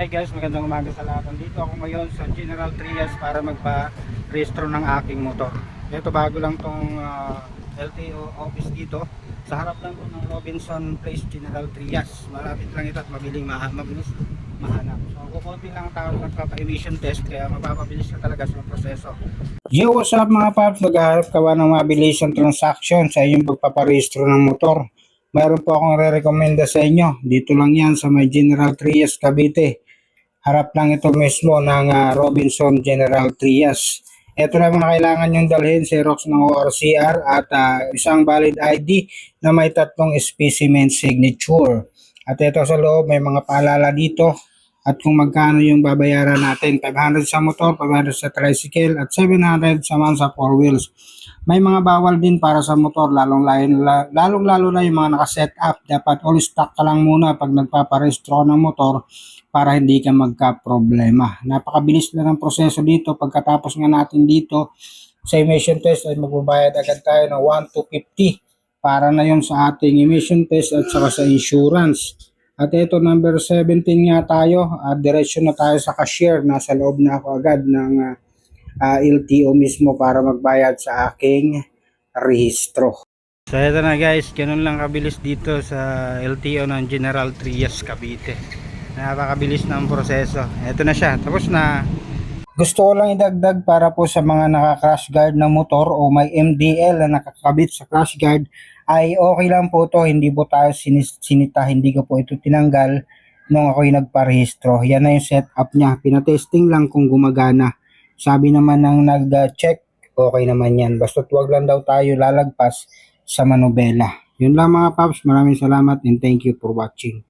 Hi guys, magandang umaga sa lahat. Dito ako ngayon sa General Trias para magpa-restro ng aking motor. Ito bago lang tong ah, LTO office dito. Sa harap lang po ng Robinson Place General Trias. Malapit lang ito at mabiling ma mabilis mahanap. So kukunti lang ang tao nagpapa-emission test kaya mapapabilis na talaga sa proseso. Yo, what's up mga paps? Naghaharap ka ba ng mabilis ang transaction sa inyong pagpaparehistro ng motor? Mayroon po akong re-recommenda sa inyo. Dito lang yan sa may General Trias, Cavite. Harap lang ito mismo ng ah, Robinson General Trias. Ito lang mga kailangan yung dalhin, Xerox ng ORCR at ah, isang valid ID na may tatlong specimen signature. At ito sa loob, may mga paalala dito at kung magkano yung babayaran natin. 500 sa motor, 500 sa tricycle at 700 sa man sa four wheels. May mga bawal din para sa motor, lalong, lalong lalo na yung mga nakaset up. Dapat all stock ka lang muna pag nagpaparehistro ng motor para hindi ka magka-problema. Napakabilis na ng proseso dito. Pagkatapos nga natin dito sa emission test ay magbabayad agad tayo ng 1 to 50 para na yun sa ating emission test at saka sa insurance. At ito number 17 nga tayo, at diretso na tayo sa cashier. Nasa loob na ako agad ng ah, ah, LTO mismo para magbayad sa aking rehistro. So ito na guys, ganun lang kabilis dito sa LTO ng General Trias Cavite. Napakabilis ng proseso. Ito na siya, tapos na. Gusto ko lang idagdag para po sa mga naka-crash guard na motor o may MDL na nakakabit sa crash guard ay okay lang po to, hindi po tayo sinita, hindi ko po ito tinanggal nung ako'y nagparehistro. Yan na yung setup niya. Pinatesting lang kung gumagana. Sabi naman ng nag-check, okay naman yan. Basta't wag lang daw tayo lalagpas sa manubela. Yun lang mga paps, maraming salamat and thank you for watching.